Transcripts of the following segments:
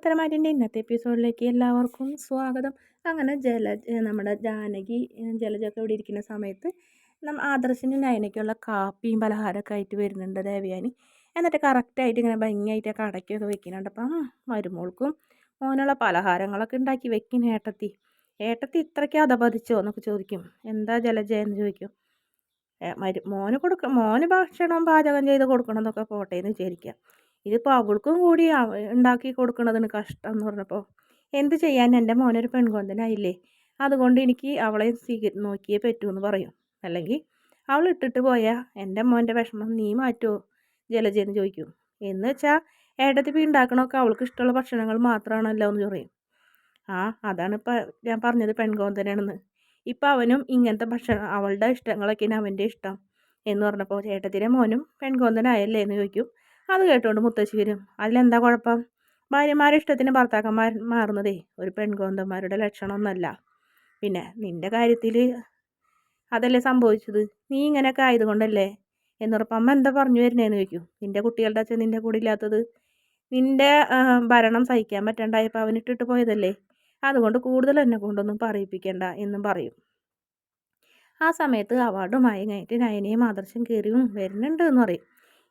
പത്തരമാറ്റിന്റെ ഇന്നത്തെ എപ്പിസോഡിലേക്ക് എല്ലാവർക്കും സ്വാഗതം. അങ്ങനെ ജല നമ്മുടെ ജാനകി ജലജൊക്കെ ഇവിടെ ഇരിക്കുന്ന സമയത്ത് നമ്മൾ ആദർശിന് നയനയ്ക്കുള്ള കാപ്പിയും പലഹാരമൊക്കെ ആയിട്ട് വരുന്നുണ്ട് ദേവയാനി. എന്നിട്ട് കറക്റ്റായിട്ട് ഇങ്ങനെ ഭംഗിയായിട്ട് കടക്കൊക്കെ വെക്കുന്നുണ്ട്. അപ്പം മരുമോൾക്കും മോനുള്ള പലഹാരങ്ങളൊക്കെ ഉണ്ടാക്കി വെക്കുന്ന ഏട്ടത്തി. ഏട്ടത്തി ഇത്രയ്ക്ക് അധപതിച്ചോ എന്നൊക്കെ ചോദിക്കും. എന്താ ജലജ എന്ന് ചോദിക്കും. മരു മോന് കൊടുക്ക മോന് ഭക്ഷണം പാചകം ചെയ്ത് കൊടുക്കണം എന്നൊക്കെ പോട്ടെ എന്ന് വിചാരിക്കുക. ഇതിപ്പോൾ അവൾക്കും കൂടി ഉണ്ടാക്കി കൊടുക്കുന്നതിന് കഷ്ടം എന്ന് പറഞ്ഞപ്പോൾ എന്ത് ചെയ്യാൻ? എന്റെ മോനൊരു പെൺകൊന്തനായില്ലേ? അതുകൊണ്ട് എനിക്ക് അവളെ സ്വീകരി നോക്കിയേ പറ്റൂന്ന് പറയും. അല്ലെങ്കിൽ അവൾ ഇട്ടിട്ട് പോയാൽ എന്റെ മോന്റെ വിഷമം നീ മാറ്റുമോ ജലജയെന്ന് ചോദിക്കും. എന്ന് വെച്ചാൽ ഏട്ടത്തി ഉണ്ടാക്കണമൊക്കെ അവൾക്ക് ഇഷ്ടമുള്ള ഭക്ഷണങ്ങൾ മാത്രമാണല്ലോ എന്ന് പറയും. ആ അതാണ് ഇപ്പം ഞാൻ പറഞ്ഞത് പെൺകോന്തനാണെന്ന്. ഇപ്പം അവനും ഇങ്ങനത്തെ ഭക്ഷണം അവളുടെ ഇഷ്ടങ്ങളൊക്കെയാണ് അവന്റെ ഇഷ്ടം. എന്ന് പറഞ്ഞപ്പോൾ ചേട്ടത്തിന്റെ മോനും പെൺകോന്തനായല്ലേ? എന്ന് ചോദിക്കും. അത് കേട്ടോണ്ട് മുത്തശ്ശി വരും. അതിലെന്താ കുഴപ്പം? ഭാര്യമാരുടെ ഇഷ്ടത്തിന് ഭർത്താക്കന്മാർ മാറുന്നതേ ഒരു പെൺകോന്തന്മാരുടെ ലക്ഷണമൊന്നുമല്ല പിന്നെ നിന്റെ കാര്യത്തിൽ അതല്ലേ സംഭവിച്ചത്? നീ ഇങ്ങനെയൊക്കെ ആയതുകൊണ്ടല്ലേ? എന്നുറപ്പം അമ്മ എന്താ പറഞ്ഞു വരുന്നതെന്ന് ചോദിക്കും. നിന്റെ കുട്ടികളുടെ അച്ഛൻ നിന്റെ കൂടെ ഇല്ലാത്തത് നിന്റെ ഭരണം സഹിക്കാൻ പറ്റണ്ടായപ്പോൾ അവനിട്ടിട്ട് പോയതല്ലേ? അതുകൊണ്ട് കൂടുതൽ എന്നെ കൊണ്ടൊന്നും പറയിപ്പിക്കണ്ട എന്നും പറയും. ആ സമയത്ത് അവാർഡുമായി കഴിഞ്ഞിട്ട് നയനയും ആദർശം കയറിയും വരുന്നുണ്ട് എന്ന് പറയും.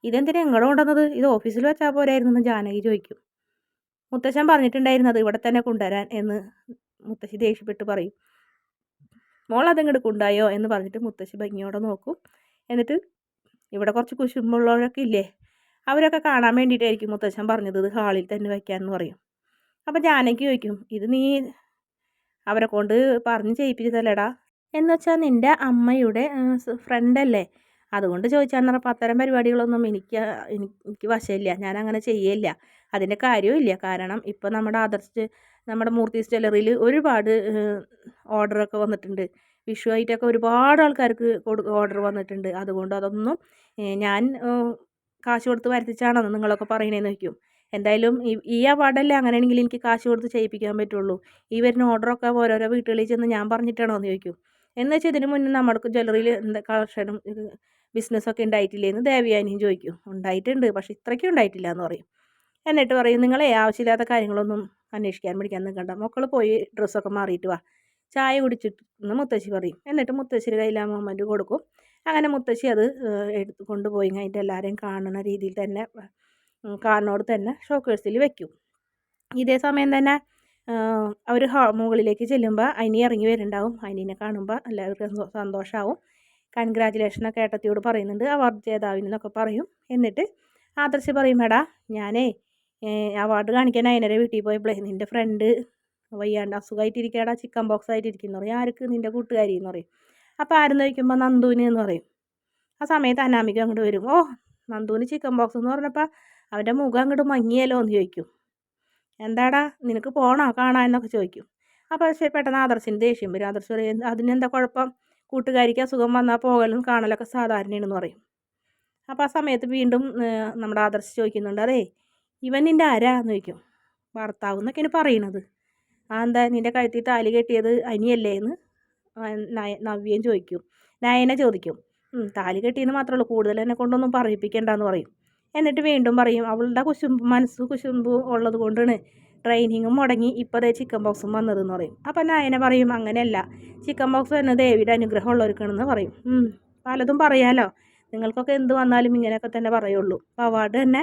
ഇതെന്തിനാ എങ്ങോട്ട് കൊണ്ടുവന്നത്? ഇത് ഓഫീസിൽ വെച്ചാൽ പോരായിരുന്നു എന്ന് ജാനകി ചോദിക്കും. മുത്തശ്ശൻ പറഞ്ഞിട്ടുണ്ടായിരുന്നത് ഇവിടെ തന്നെ കൊണ്ടുവരാൻ എന്ന് മുത്തശ്ശി ദേഷ്യപ്പെട്ട് പറയും. മോൾ അതങ്ങോട്ട് കൊണ്ടായോ എന്ന് പറഞ്ഞിട്ട് മുത്തശ്ശി ഭംഗിയോടെ നോക്കും. എന്നിട്ട് ഇവിടെ കുറച്ച് കുശുമ്പുള്ളവരൊക്കെ ഇല്ലേ? അവരൊക്കെ കാണാൻ വേണ്ടിയിട്ടായിരിക്കും മുത്തശ്ശൻ പറഞ്ഞത്. ഇത് ഹാളിൽ തന്നെ വയ്ക്കാമെന്ന് പറയും. അപ്പോൾ ജാനകി ചോദിക്കും ഇത് നീ അവരെ കൊണ്ട് പറഞ്ഞ് ചെയ്യിപ്പിച്ചതല്ലേടാ? എന്ന് വെച്ചാൽ നിന്റെ അമ്മയുടെ ഫ്രണ്ടല്ലേ അതുകൊണ്ട് ചോദിച്ചാൽ പറഞ്ഞപ്പോൾ അത്തരം പരിപാടികളൊന്നും എനിക്ക് എനിക്ക് വശമില്ല. ഞാൻ അങ്ങനെ ചെയ്യില്ല അതിന്റെ കാര്യവുമില്ല. കാരണം ഇപ്പോൾ നമ്മുടെ ആദർശ് നമ്മുടെ മൂർത്തി ജ്വല്ലറിയിൽ ഒരുപാട് ഓർഡറൊക്കെ വന്നിട്ടുണ്ട്. വിഷു ആയിട്ടൊക്കെ ഒരുപാട് ആൾക്കാർക്ക് ഓർഡർ വന്നിട്ടുണ്ട്. അതുകൊണ്ട് അതൊന്നും ഞാൻ കാശ് കൊടുത്ത് വരുത്തിച്ചാണെന്ന് നിങ്ങളൊക്കെ പറയണേന്ന് വയ്ക്കും. എന്തായാലും ഈ അവാർഡല്ലേ അങ്ങനെയാണെങ്കിൽ എനിക്ക് കാശ് കൊടുത്ത് ചെയ്യിപ്പിക്കാൻ പറ്റുള്ളൂ. ഈ വരുന്ന ഓർഡറൊക്കെ ഓരോരോ വീട്ടുകളിൽ ചെന്ന് ഞാൻ പറഞ്ഞിട്ടാണോ എന്ന് ചോദിക്കും. എന്ന് വെച്ചാൽ ഇതിന് മുന്നേ നമ്മൾക്ക് ജ്വല്ലറിയിൽ എന്താ കളക്ഷനും ബിസിനസ്സൊക്കെ ഉണ്ടായിട്ടില്ലേന്ന് ദേവയാനിയും ചോദിക്കും. ഉണ്ടായിട്ടുണ്ട് പക്ഷേ ഇത്രയ്ക്കും ഉണ്ടായിട്ടില്ല എന്ന് പറയും. എന്നിട്ട് പറയും നിങ്ങളെ ആവശ്യമില്ലാത്ത കാര്യങ്ങളൊന്നും അന്വേഷിക്കാൻ പിടിക്കാൻ നിൽക്കണ്ട. മക്കൾ പോയി ഡ്രസ്സൊക്കെ മാറിയിട്ട് വാ. ചായ കുടിച്ചിട്ട് മുത്തശ്ശി പറയും. എന്നിട്ട് മുത്തശ്ശിയുടെ കയ്യിൽ ആ മൊമെന്റ് കൊടുക്കും. അങ്ങനെ മുത്തശ്ശി അത് എടുത്ത് കൊണ്ടുപോയി കഴിഞ്ഞിട്ട് എല്ലാവരെയും കാണുന്ന രീതിയിൽ തന്നെ കാറിനോട് തന്നെ ഷോക്കേഴ്സിൽ വെക്കും. ഇതേ സമയം തന്നെ അവർ മുകളിലേക്ക് ചെല്ലുമ്പോൾ അനി ഇറങ്ങി വരുന്നുണ്ടാവും. അനിനെ കാണുമ്പോൾ എല്ലാവർക്കും സന്തോഷമാവും കൺഗ്രാജുലേഷനൊക്കെ ഏട്ടത്തിയോട് പറയുന്നുണ്ട്. അവാർഡ് ജേതാവിനെന്നൊക്കെ പറയും. എന്നിട്ട് ആദർശ് പറയും എടാ ഞാനേ അവാർഡ് കാണിക്കാൻ അതിനരെ വീട്ടിൽ പോയപ്പോഴേ നിന്റെ ഫ്രണ്ട് വയ്യാണ്ട് അസുഖമായിട്ടിരിക്കാടാ ചിക്കൻ ബോക്സ് ആയിട്ടിരിക്കുന്നു പറയും. ആർക്ക്? നിന്റെ കൂട്ടുകാരി എന്ന് പറയും. അപ്പോൾ ആരെന്ന് ചോദിക്കുമ്പോൾ നന്ദുവിന് എന്ന് പറയും. ആ സമയത്ത് അനാമിക അങ്ങോട്ട് വരും. ഓ നന്ദുവിന് ചിക്കൻ ബോക്സ് എന്ന് പറഞ്ഞപ്പോൾ അവന്റെ മുഖം അങ്ങോട്ട് മങ്ങിയല്ലോ എന്ന് ചോദിക്കും. എന്താടാ നിനക്ക് പോകണോ കാണാൻ എന്നൊക്കെ ചോദിക്കും. അപ്പോൾ ശരി പെട്ടെന്ന് ആദർശിന് ദേഷ്യം വരും. ആദർശ് പറയും അതിനെന്താ കുഴപ്പം? കൂട്ടുകാരിക്ക് അസുഖം വന്നാൽ പോകലും കാണലൊക്കെ സാധാരണയാണെന്ന് പറയും. അപ്പോൾ ആ സമയത്ത് വീണ്ടും നമ്മുടെ ആദർശ് ചോദിക്കുന്നുണ്ട് അതേ ഇവൻ നിന്റെ ആരാന്ന് ചോദിക്കും. ഭർത്താവ് എന്നൊക്കെയാണ് പറയണത്. ആ എന്താ നിന്റെ കഴുത്തിൽ താലി കെട്ടിയത് അനിയല്ലേ എന്ന് നവ്യം ചോദിക്കും. നയന ചോദിക്കും. താലി കെട്ടിയെന്ന് മാത്രമേ ഉള്ളൂ കൂടുതൽ എന്നെ കൊണ്ടൊന്നും പറയിപ്പിക്കേണ്ടെന്ന് പറയും. എന്നിട്ട് വീണ്ടും പറയും അവളുടെ കുശുമ്പ് മനസ്സ് കുശുമ്പ് ഉള്ളത് കൊണ്ടാണ് ട്രെയിനിങ്ങും മുടങ്ങി ഇപ്പോൾ അതേ ചിക്കൻ ബോക്സും വന്നതെന്ന് പറയും. അപ്പം നായനെ പറയും അങ്ങനെയല്ല. ചിക്കൻ ബോക്സ് തന്നെ ദേവിയുടെ അനുഗ്രഹം ഉള്ളവർക്കാണെന്ന് പറയും. പലതും പറയാലോ. നിങ്ങൾക്കൊക്കെ എന്ത് വന്നാലും ഇങ്ങനെയൊക്കെ തന്നെ പറയുള്ളൂ. അപ്പോൾ അവാർഡ് തന്നെ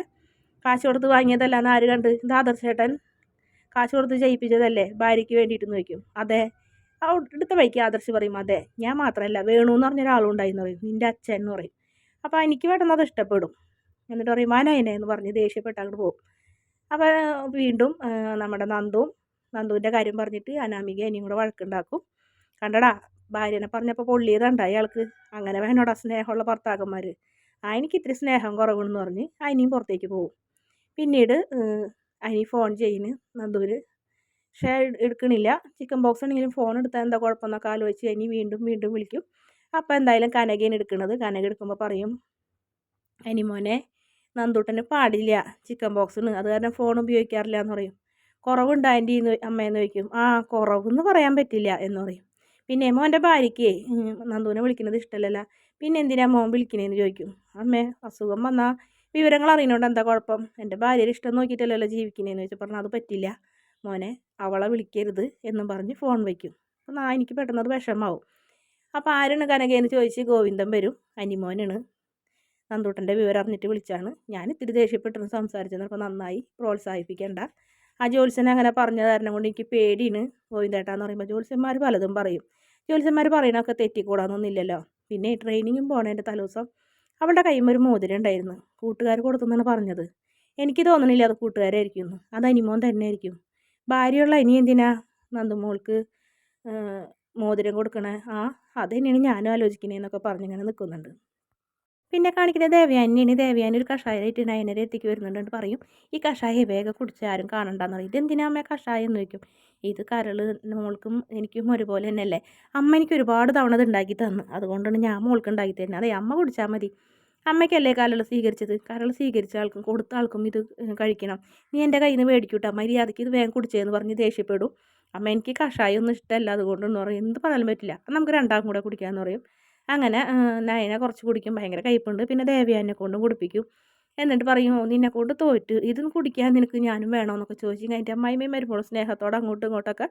കാശ് കൊടുത്ത് വാങ്ങിയതല്ല എന്ന് ആര് കണ്ട്? ഇത് ആദർശേട്ടൻ കാശ് കൊടുത്ത് ജയിപ്പിച്ചതല്ലേ? ഭാര്യയ്ക്ക് വേണ്ടിയിട്ട് വയ്ക്കും അതെ. അവിടുത്തെ വഴിക്ക് ആദർശ് പറയും അതെ ഞാൻ മാത്രമല്ല വേണു എന്ന് പറഞ്ഞ ഒരാളുണ്ടായിരുന്നു പറയും. നിന്റെ അച്ഛൻ എന്ന് പറയും. അപ്പോൾ എനിക്ക് പെട്ടെന്ന് അത് ഇഷ്ടപ്പെടും. എന്നിട്ട് പറയും വാനായനെ എന്ന് പറഞ്ഞ് ദേഷ്യപ്പെട്ട് അങ്ങോട്ട് പോകും. അപ്പോൾ വീണ്ടും നമ്മുടെ നന്ദുവും നന്ദുവിന്റെ കാര്യം പറഞ്ഞിട്ട് അനാമിക ഇനിയും കൂടെ വഴക്കുണ്ടാക്കും. കണ്ടടാ ഭാര്യനെ പറഞ്ഞപ്പോൾ പൊള്ളിയതുണ്ട് അയാൾക്ക് അങ്ങനെ വേണോടാ സ്നേഹമുള്ള ഭർത്താക്കന്മാർ ആ എനിക്ക് ഇത്തിരി സ്നേഹം കുറവെന്ന് പറഞ്ഞ് അനിയും പുറത്തേക്ക് പോകും. പിന്നീട് അനി ഫോൺ ചെയ്യുന്നു. നന്ദൂര് പക്ഷേ എടുക്കണില്ല. ചിക്കൻ ബോക്സ് ആണെങ്കിലും ഫോൺ എടുത്താൽ എന്താ കുഴപ്പമെന്നൊക്കെ ആലോചിച്ച് അനി വീണ്ടും വീണ്ടും വിളിക്കും. അപ്പോൾ എന്തായാലും കനകയാണ് എടുക്കുന്നത്. കനക എടുക്കുമ്പോൾ പറയും അനിമോനെ നന്ദൂട്ടന് പാടില്ല ചിക്കൻ ബോക്സിന് അത് കാരണം ഫോൺ ഉപയോഗിക്കാറില്ല എന്ന് പറയും. കുറവുണ്ട് ആന്റി എന്ന് അമ്മയെന്ന് ചോദിക്കും. ആ കുറവെന്ന് പറയാൻ പറ്റില്ല എന്ന് പറയും. പിന്നെ മോന്റെ ഭാര്യയ്ക്ക് നന്ദുവിനെ വിളിക്കുന്നത് ഇഷ്ടമല്ലല്ല പിന്നെ എന്തിനാ മോൻ വിളിക്കണേന്ന് ചോദിക്കും. അമ്മേ അസുഖം വന്നാൽ വിവരങ്ങൾ അറിയുന്നതുകൊണ്ട് എന്താ കുഴപ്പം? എന്റെ ഭാര്യയുടെ ഇഷ്ടം നോക്കിയിട്ടല്ലല്ലോ ജീവിക്കണേന്ന് ചോദിച്ചു പറഞ്ഞു അത് പറ്റില്ല. മോനെ അവളെ വിളിക്കരുത് എന്നും പറഞ്ഞ് ഫോൺ വയ്ക്കും അപ്പം എനിക്ക് പെട്ടെന്ന് അത് വിഷമാവും അപ്പോൾ ആരാണ് കനകയെന്ന് ചോദിച്ച് ഗോവിന്ദൻ വരും. അനിമോനാണ്. നന്ദൂട്ടന്റെ വിവരം അറിഞ്ഞിട്ട് വിളിച്ചാണ്. ഞാൻ ഇത്തിരി ദേഷ്യപ്പെട്ടിരുന്ന് സംസാരിച്ചത്. അപ്പോൾ നന്നായി പ്രോത്സാഹിപ്പിക്കേണ്ട. ആ ജോത്സ്യനെ അങ്ങനെ പറഞ്ഞ കാരണം കൊണ്ട് എനിക്ക് പേടിയാണ് ഗോവിന്ദേട്ടാന്ന് പറയുമ്പോൾ. ജോത്സ്യന്മാർ പലതും പറയും. ജോത്സ്യന്മാർ പറയണൊക്കെ തെറ്റിക്കൂടാന്നൊന്നുമില്ലല്ലോ പിന്നെ ഈ ട്രെയിനിങ്ങും പോണേന്റെ തലേദിവസം അവളുടെ കയ്യിൽ ഒരു മോതിരം ഉണ്ടായിരുന്നു. കൂട്ടുകാർ കൊടുത്തെന്നാണ് പറഞ്ഞത്. എനിക്ക് തോന്നണില്ല അത് കൂട്ടുകാരായിരിക്കും. അത് അനിമോൻ തന്നെ ആയിരിക്കും ഭാര്യയുള്ള ഇനി എന്തിനാ നന്ദുമോൾക്ക് മോതിരം കൊടുക്കണേ? ആ അത് തന്നെയാണ് ഞാനും ആലോചിക്കണേന്നൊക്കെ പറഞ്ഞിങ്ങനെ നിൽക്കുന്നുണ്ട്. പിന്നെ കാണിക്കുന്നത് ദേവയാനിയാണ് ദേവയാനി ഒരു കഷായമായിട്ട് നയനരെ എത്തിക്ക് വരുന്നുണ്ട് പറയും. ഈ കഷായം വേഗം കുടിച്ച് ആരും കാണണ്ടെന്ന് പറയും. ഇതെന്തിനാ അമ്മ കഷായം എന്ന് ഇത് കരൾ മോൾക്കും എനിക്കും ഒരുപോലെ തന്നെയല്ലേ? അമ്മ എനിക്ക് ഒരുപാട് തവണ ഇത് ഉണ്ടാക്കി തന്നു. അതുകൊണ്ടാണ് ഞാൻ മോൾക്ക് ഉണ്ടാക്കി തരുന്നത്. അതെ അമ്മ കുടിച്ചാൽ മതി. അമ്മയ്ക്കല്ലേ കരൾ സ്വീകരിച്ചത്? കരൾ സ്വീകരിച്ച ആൾക്കും കൊടുത്ത ആൾക്കും ഇത് കഴിക്കണം. നീ എന്റെ കയ്യിൽ നിന്ന് മേടിക്കൂട്ടോ മര്യാദയ്ക്ക് ഇത് വേഗം കുടിച്ചതെന്ന് പറഞ്ഞ് ദേഷ്യപ്പെടും. അമ്മ എനിക്ക് കഷായം ഒന്നും ഇഷ്ടമല്ല. അതുകൊണ്ടെന്ന് പറയും. എന്ത് പറയാനും പറ്റില്ല. നമുക്ക് രണ്ടാം കൂടെ കുടിക്കാമെന്ന് പറയും. അങ്ങനെ നയന കുറച്ച് കുടിക്കും ഭയങ്കര കയ്പുണ്ട് പിന്നെ ദേവയാനെ കൊണ്ടും കുടിപ്പിക്കും. എന്നിട്ട് പറയും നിന്നെ കൊണ്ട് തോറ്റ്. ഇതും കുടിക്കാൻ നിനക്ക് ഞാനും വേണമെന്നൊക്കെ ചോദിച്ചു കഴിഞ്ഞിട്ട് അമ്മായിമ്മയും വരുമ്പോൾ സ്നേഹത്തോടെ അങ്ങോട്ടും ഇങ്ങോട്ടൊക്കെ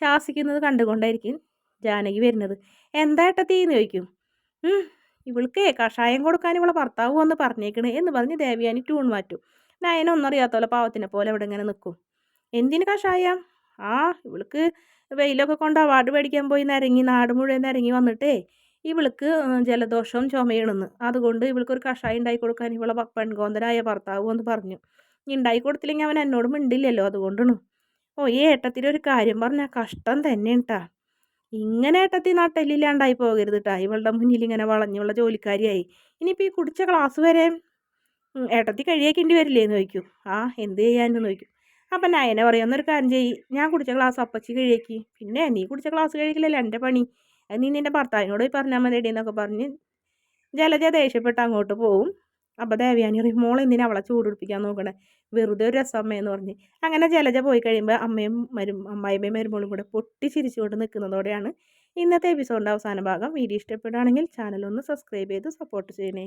ശാസിക്കുന്നത് കണ്ടുകൊണ്ടായിരിക്കും ജാനകി വരുന്നത്. എന്താ ഏട്ടത്തീന്ന് ചോദിക്കും. ഇവൾക്ക് കഷായം കൊടുക്കാൻ ഇവളെ ഭർത്താവ് വന്ന് പറഞ്ഞേക്കണ് എന്ന് പറഞ്ഞ് ദേവിയാനി ട്യൂൺ മാറ്റും. നയന ഒന്നും അറിയാത്തോലെ പാവത്തിനെ പോലെ അവിടെ ഇങ്ങനെ നിൽക്കും എന്തിന് കഷായം? ആ ഇവൾക്ക് വെയിലൊക്കെ കൊണ്ട് അവാർഡ് മേടിക്കാൻ പോയി നരങ്ങി നാട് മുഴുവൻ നരങ്ങി വന്നിട്ടേ. ഇവൾക്ക് ജലദോഷവും ചുമയണെന്ന്. അതുകൊണ്ട് ഇവൾക്ക് ഒരു കഷായം ഉണ്ടാക്കി കൊടുക്കാൻ ഇവളെ പെൺകോന്തരായ ഭർത്താവ് എന്ന് പറഞ്ഞു. ഉണ്ടാക്കി കൊടുത്തില്ലെങ്കിൽ അവൻ എന്നോട് മിണ്ടില്ലല്ലോ അതുകൊണ്ടാണ്. ഓ ഈ ഏട്ടത്തിന്റെ ഒരു കാര്യം പറഞ്ഞാൽ കഷ്ടം തന്നെ കേട്ടാ ഇങ്ങനെ ഏട്ടത്തി നട്ടെല്ലില്ലാണ്ടായി പോകരുത് കേട്ടാ ഇവളുടെ മുന്നിൽ ഇങ്ങനെ വളഞ്ഞുള്ള ജോലിക്കാരിയായി. ഇനിയിപ്പോൾ ഈ കുടിച്ച ക്ലാസ് വരെ ഏട്ടത്തി കഴിയേക്കേണ്ടി വരില്ലേ എന്ന് ചോദിക്കും. ആ എന്ത് ചെയ്യാനെന്ന് ചോദിക്കും. അപ്പം നയനെ പറയാം എന്നൊരു കാര്യം ചെയ്യ്. ഞാൻ കുടിച്ച ക്ലാസ് അപ്പച്ചി കഴിയേക്ക്. പിന്നെ നീ കുടിച്ച ക്ലാസ് കഴിക്കില്ലല്ലോ എന്റെ പണി. നീ നിന്റെ ഭർത്താവിനോട് പറഞ്ഞാൽ മതി എന്നൊക്കെ പറഞ്ഞ് ജലജ ദേഷ്യപ്പെട്ട് അങ്ങോട്ട് പോവും. അപ്പോൾ ദേവയാനി പറയും മോൾ എന്തിനാ അവളെ ചൂടുപിടിപ്പിക്കാൻ നോക്കണേ? വെറുതെ ഒരു രസമ്മയെന്ന് പറഞ്ഞ്. അങ്ങനെ ജലജ പോയി കഴിയുമ്പോൾ അമ്മയും മരും അമ്മായിമ്മയും മരുമോളും കൂടെ പൊട്ടി ചിരിച്ചുകൊണ്ട് നിൽക്കുന്നതോടെയാണ് ഇന്നത്തെ എപ്പിസോഡിന്റെ അവസാന ഭാഗം. വീഡിയോ ഇഷ്ടപ്പെടുകയാണെങ്കിൽ ചാനൽ ഒന്ന് സബ്സ്ക്രൈബ് ചെയ്ത് സപ്പോർട്ട് ചെയ്യണേ.